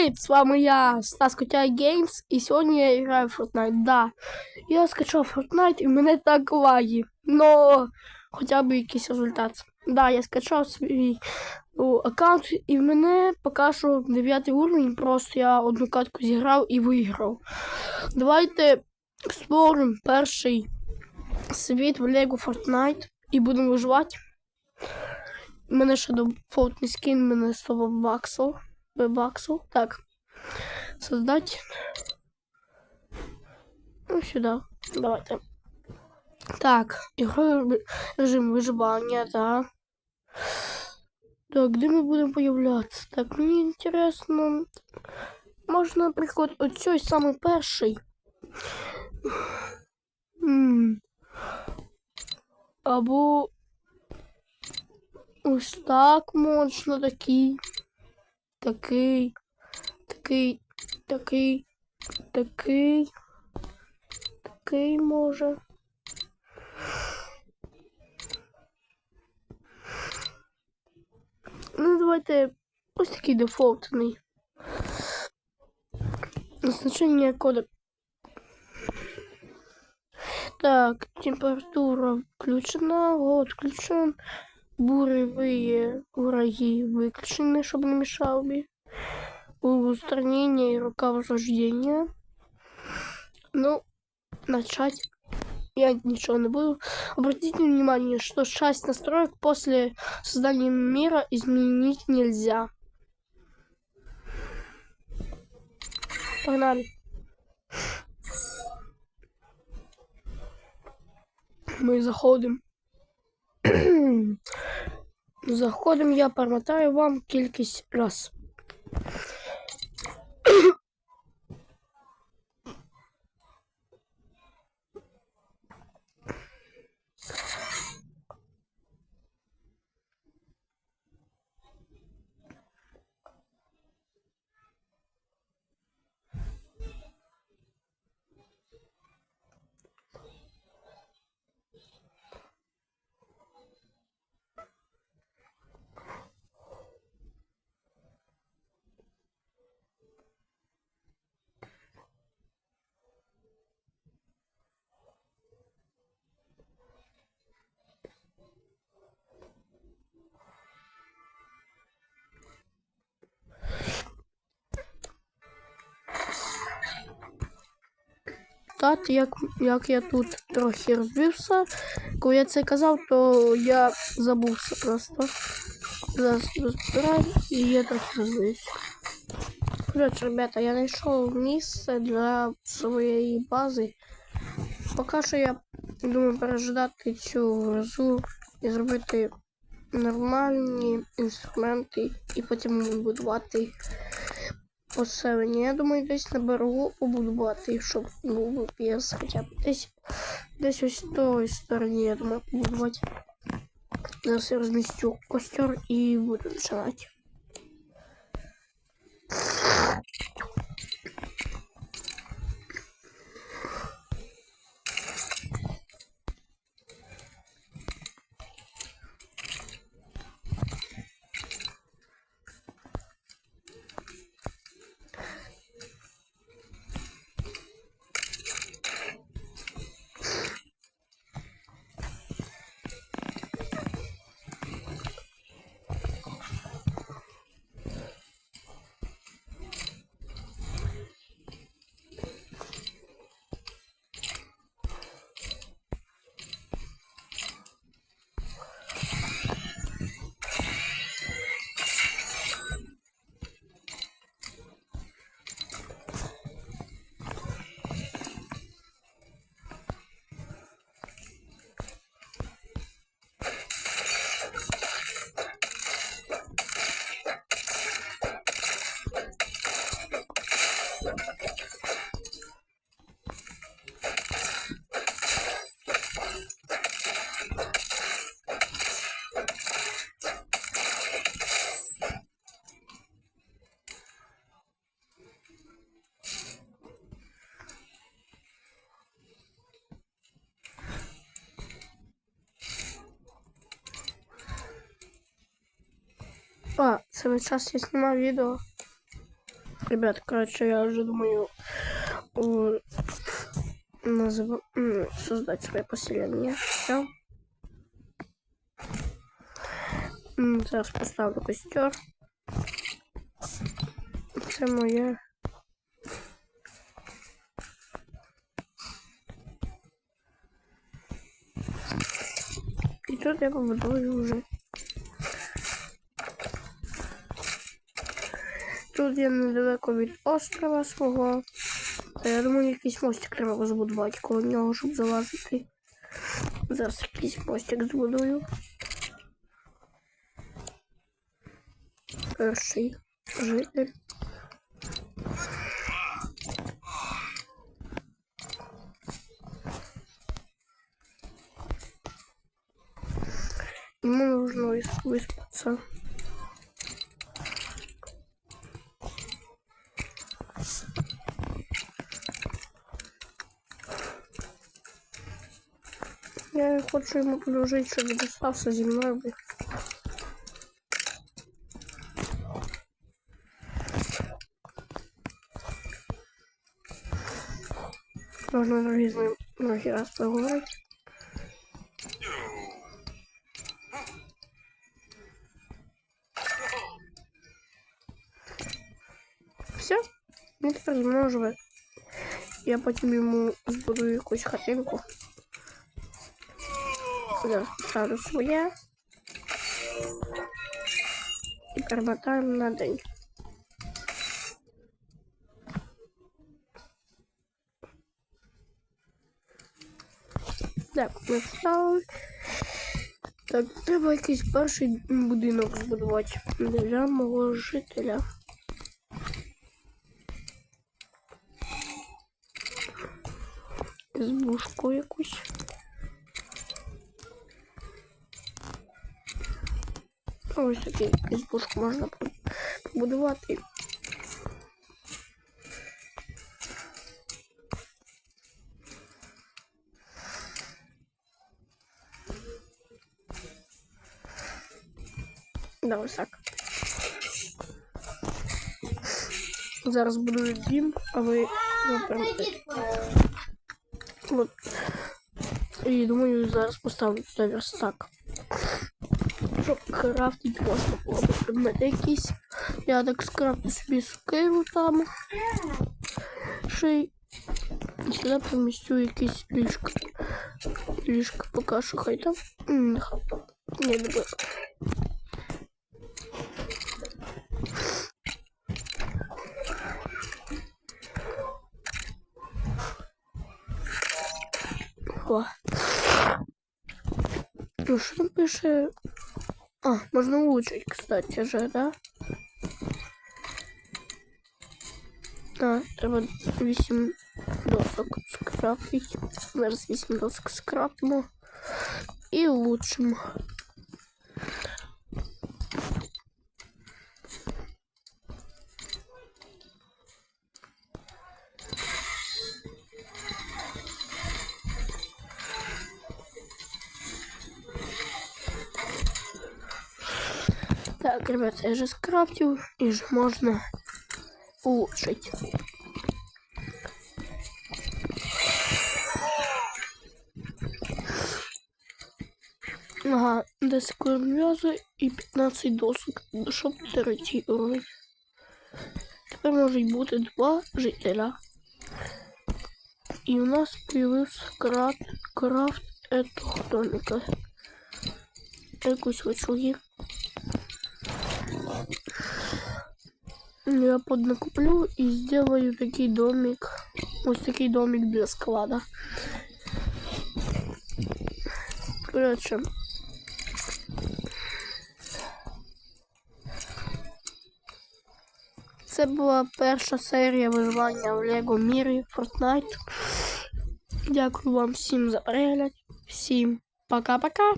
Привіт! З вами я, Стас Котяй Геймс, і сьогодні я граю в Fortnite. Да. Я скачав Fortnite і мене так лаги. Но хоча б якийсь результат. Да, я скачав свій о, аккаунт, і в мене поки що 9 уровень, просто я одну катку зіграв і виграв. Давайте створимо перший світ в Лего Fortnite і будемо виживати. У мене ще дефолтний скін, у мене слово баксов. Баксов. Так. Создать. Ну, сюда. Давайте. Так, игровой режим выживания, да. Так, где мы будем появляться? Так, мне интересно. Можно, наприклад, оцей самий перший. Або ось так можна такий. Такий. Такий. Такий. Такий. Такий може. Ну, давайте ось такий дефолтний. Значение кода. Так, температура включена, год включен. Буревые враги выключены, чтобы не мешал бы. Устранение и рука возрождения. Ну, начать я ничего не буду. Обратите внимание, что часть настроек после создания мира изменить нельзя. Погнали. Мы заходим. Заходим, я памятаю вам кількість раз. Тат, як, як я тут трохи розвився. Коли я це казав, то я забувся просто. Зараз розбираю і я трохи розвився. Коротше, ребята, я знайшов місце для своєї бази. Поки що я думаю переждати цю грозу і зробити нормальні інструменти і потім будувати поселення. Я думаю, десь на берегу побудувати, щоб був п'єс хоча б десь десь ось в тої стороні, я думаю, побудувати. Зараз я розмістю костер і буду починати. А, саме час я знімав відео. Ребят, короче, я уже думаю о, назв... создать свое поселение. Все. Зараз поставлю костер. Це моє. І тут я побудую вже. Тут я недалеко від острова свого. Я думаю, якийсь мостик треба збудувати коло нього, щоб залазити. Зараз якийсь мостик збудую. Перший житель. Ему нужно выс- выспаться. Я хочу ему предложить, чтобы достался зі мною. би. Можна другий з ним другий раз поговорити. Все, він тепер зі мною живе. Я потім йому збудую якусь хатинку. Зараз поставлю своє. І перемотаємо на день. Так, ми встали. Так, треба якийсь перший будинок збудувати для мого жителя. Збушку якусь. Ось такий збушку можна побудувати. Да, ось так. Зараз будую дім, а ви прям І думаю, зараз поставлю туди верстак. Щоб крафтити можна було б предмети якісь. Я так скрафтю собі скину там. Ще й і сюди помістю якісь ліжка. Ліжка поки що хай там. М, нехай. Не люблю. О. Ну, що там пише? А, можна улучшить, кстати же, да? А, треба 8 досок скрафтить. Зараз 8 досок скрафтимо. І улучшимо. Так, ребята, я же скрафтил, и же можно улучшить. Ага, 10 м'яза і 15 досок, щоб третій уровень. Тепер можуть бути два жителя. І у нас появився крафт, крафт этого домика. Якусь очуги. Я поднакуплю и сделаю такой домик. Вот такой домик для склада. Короче. Це була перша серія виживання в Лего Мірі Fortnite. Дякую вам всім за перегляд. Всім пока-пока.